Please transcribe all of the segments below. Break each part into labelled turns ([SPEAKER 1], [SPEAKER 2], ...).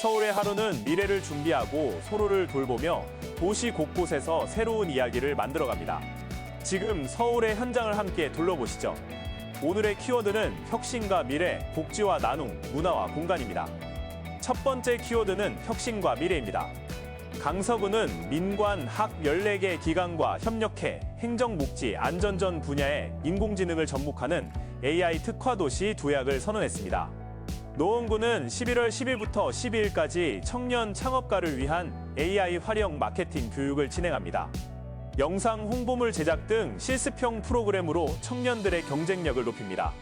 [SPEAKER 1] 서울의 하루는 미래를 준비하고 서로를 돌보며 도시 곳곳에서 새로운 이야기를 만들어갑니다. 지금 서울의 현장을 함께 둘러보시죠. 오늘의 키워드는 혁신과 미래, 복지와 나눔, 문화와 공간입니다. 첫 번째 키워드는 혁신과 미래입니다. 강서구는 민관, 학 14개 기관과 협력해 행정복지, 안전전 분야에 인공지능을 접목하는 AI 특화 도시 도약을 선언했습니다. 노원구는 11월 10일부터 12일까지 청년 창업가를 위한 AI 활용 마케팅 교육을 진행합니다. 영상 홍보물 제작 등 실습형 프로그램으로 청년들의 경쟁력을 높입니다.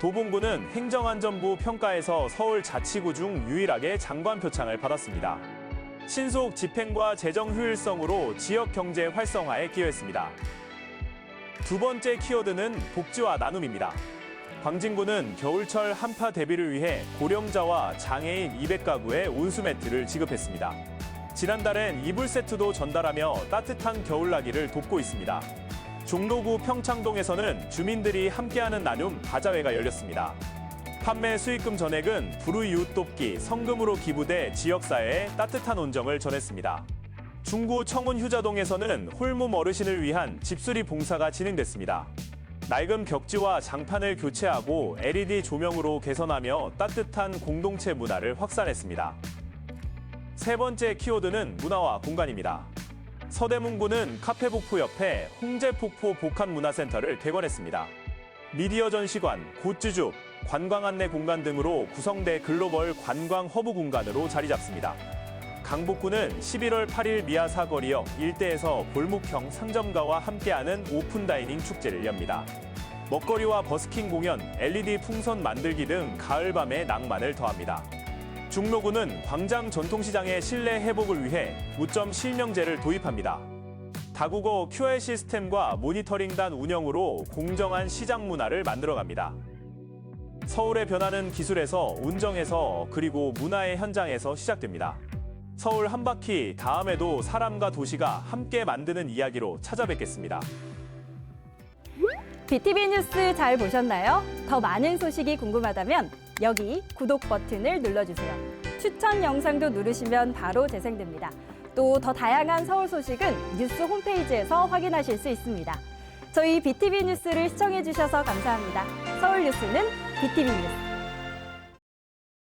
[SPEAKER 1] 도봉구는 행정안전부 평가에서 서울 자치구 중 유일하게 장관 표창을 받았습니다. 신속 집행과 재정 효율성으로 지역 경제 활성화에 기여했습니다. 두 번째 키워드는 복지와 나눔입니다. 광진구는 겨울철 한파 대비를 위해 고령자와 장애인 200가구에 온수 매트를 지급했습니다. 지난달엔 이불 세트도 전달하며 따뜻한 겨울나기를 돕고 있습니다. 종로구 평창동에서는 주민들이 함께하는 나눔 바자회가 열렸습니다. 판매 수익금 전액은 불우이웃 돕기 성금으로 기부돼 지역사회에 따뜻한 온정을 전했습니다. 중구 청운 휴자동에서는 홀몸 어르신을 위한 집수리 봉사가 진행됐습니다. 낡은 벽지와 장판을 교체하고 LED 조명으로 개선하며 따뜻한 공동체 문화를 확산했습니다. 세 번째 키워드는 문화와 공간입니다. 서대문구는 카페복포 옆에 홍제폭포 복합문화센터를 개관했습니다. 미디어 전시관, 굿즈줍, 관광 안내 공간 등으로 구성돼 글로벌 관광 허브 공간으로 자리 잡습니다. 강북구는 11월 8일 미아 사거리역 일대에서 골목형 상점가와 함께하는 오픈 다이닝 축제를 엽니다. 먹거리와 버스킹 공연, LED 풍선 만들기 등 가을밤의 낭만을 더합니다. 중로구는 광장 전통시장의 실내 회복을 위해 무점 실명제를 도입합니다. 다국어 QR 시스템과 모니터링단 운영으로 공정한 시장 문화를 만들어갑니다. 서울의 변화는 기술에서 운정에서 그리고 문화의 현장에서 시작됩니다. 서울 한 바퀴 다음에도 사람과 도시가 함께 만드는 이야기로 찾아뵙겠습니다.
[SPEAKER 2] BTV 뉴스 잘 보셨나요? 더 많은 소식이 궁금하다면 여기 구독 버튼을 눌러주세요. 추천 영상도 누르시면 바로 재생됩니다. 또 더 다양한 서울 소식은 뉴스 홈페이지에서 확인하실 수 있습니다. 저희 BTV 뉴스를 시청해 주셔서 감사합니다. 서울 뉴스는 BTV 뉴스.